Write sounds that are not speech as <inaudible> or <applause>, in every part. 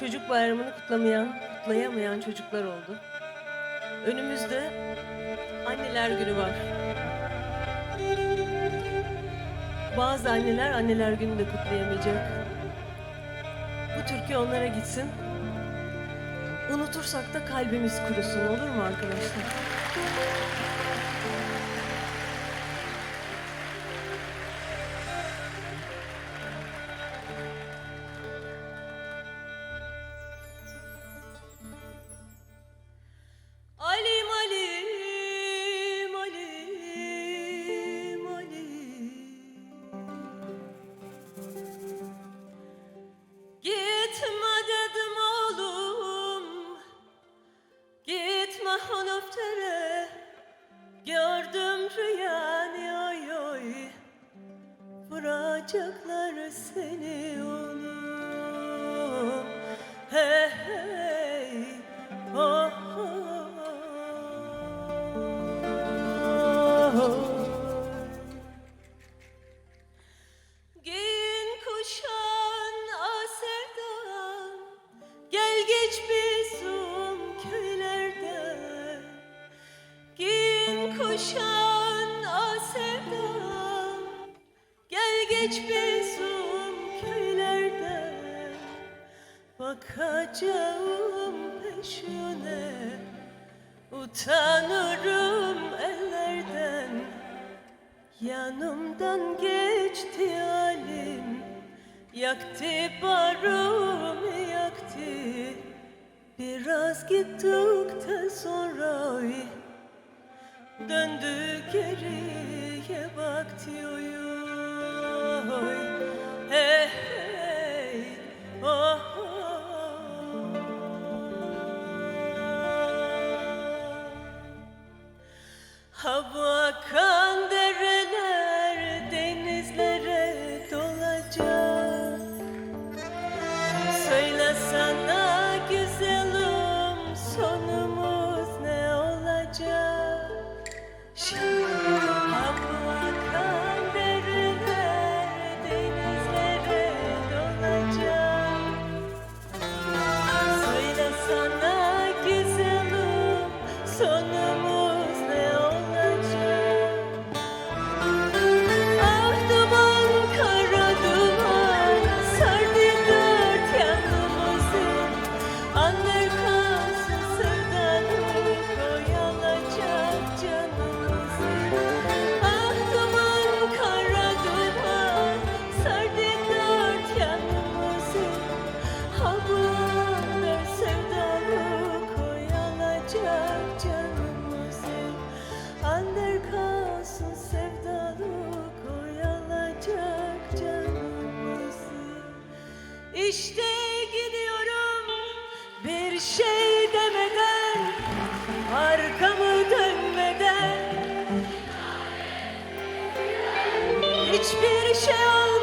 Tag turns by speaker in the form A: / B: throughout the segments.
A: çocuk bayramını kutlamayan, kutlayamayan çocuklar oldu. Önümüzde anneler günü var. Bazı anneler anneler günü de kutlayamayacak. Bu türkü onlara gitsin. Unutursak da kalbimiz kurusun olur mu arkadaşlar? geçmesin um köylerden Bakacağım peşine Utanırım ellerden. Yanımdan geçti halim Yaktı barımı yaktı. Biraz gittikten sonra Döndü geriye baktı oyun হব hiçbir şey olmaz.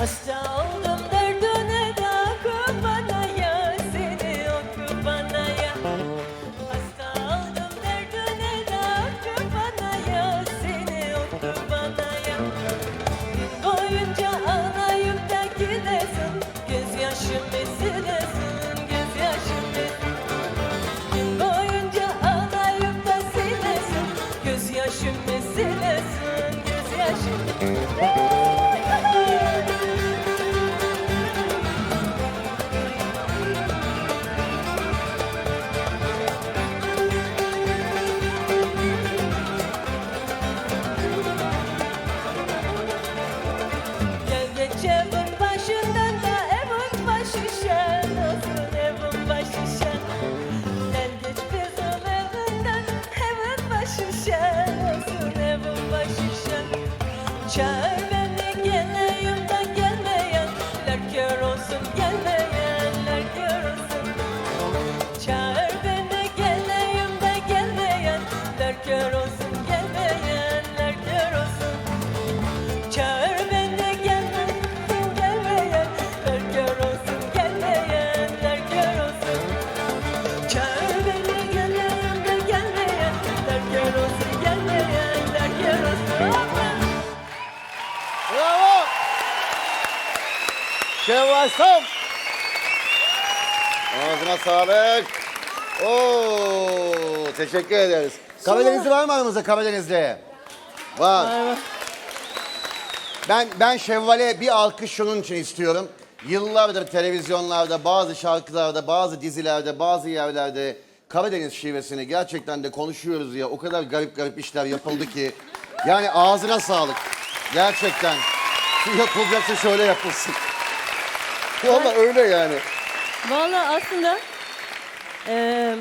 A: a
B: stone. sunshine. Sam. Ağzına sağlık. Oo, teşekkür ederiz. Karadenizli var mı aramızda Karadenizli? Var. Ben ben Şevval'e bir alkış şunun için istiyorum. Yıllardır televizyonlarda, bazı şarkılarda, bazı dizilerde, bazı yerlerde Karadeniz şivesini gerçekten de konuşuyoruz ya. O kadar garip garip işler yapıldı ki. Yani ağzına sağlık. Gerçekten. Şu yapılacaksa şöyle yapılsın. Valla öyle yani.
A: Valla aslında eee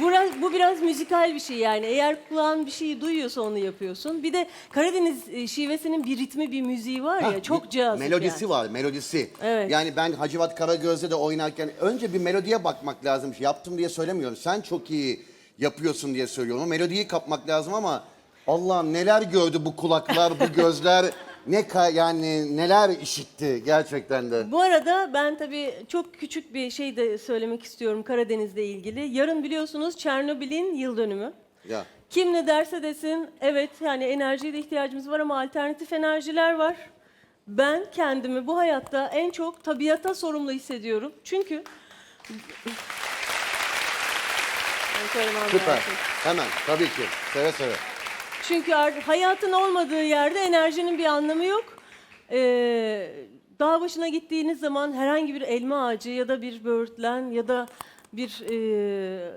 A: bu biraz, bu biraz müzikal bir şey yani. Eğer kulağın bir şeyi duyuyorsa onu yapıyorsun. Bir de Karadeniz e, şivesinin bir ritmi, bir müziği var ya.
B: Ha,
A: çok cazip
B: Melodisi
A: yani.
B: var, melodisi.
A: Evet.
B: Yani ben Hacivat Karagöz'de de oynarken önce bir melodiye bakmak lazım. Yaptım diye söylemiyorum. Sen çok iyi yapıyorsun diye söylüyorum. O melodiyi kapmak lazım ama Allah'ım neler gördü bu kulaklar, bu gözler. <laughs> Ne ka- yani neler işitti gerçekten de.
A: Bu arada ben tabii çok küçük bir şey de söylemek istiyorum Karadeniz'le ilgili. Yarın biliyorsunuz Çernobil'in yıl dönümü.
B: Ya.
A: Kim ne derse desin evet yani enerjiye de ihtiyacımız var ama alternatif enerjiler var. Ben kendimi bu hayatta en çok tabiata sorumlu hissediyorum. Çünkü
B: Süper. Hemen tabii ki. Seve seve.
A: Çünkü hayatın olmadığı yerde enerjinin bir anlamı yok. Ee, dağ başına gittiğiniz zaman herhangi bir elma ağacı ya da bir böğürtlen ya da bir e,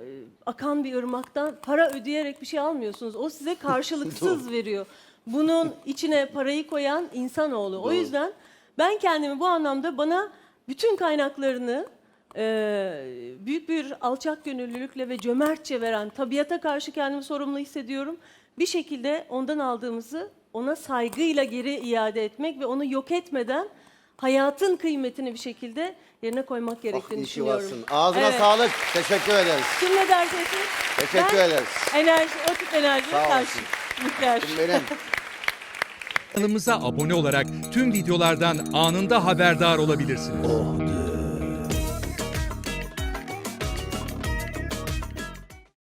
A: akan bir ırmaktan para ödeyerek bir şey almıyorsunuz. O size karşılıksız <laughs> veriyor. Bunun içine parayı koyan insanoğlu. O yüzden ben kendimi bu anlamda bana bütün kaynaklarını e, büyük bir alçak gönüllülükle ve cömertçe veren tabiata karşı kendimi sorumlu hissediyorum. Bir şekilde ondan aldığımızı ona saygıyla geri iade etmek ve onu yok etmeden hayatın kıymetini bir şekilde yerine koymak
B: Ah
A: gerektiğini
B: ki
A: düşünüyorum.
B: varsın. Ağzına
A: Evet.
B: sağlık. Teşekkür ederiz.
A: Kim ne derse
B: Teşekkür
A: ben
B: ederiz.
A: Enerji, o tip enerjiye karşı. karşı.
B: Benim.
C: Kanalımıza abone olarak tüm videolardan anında haberdar olabilirsiniz.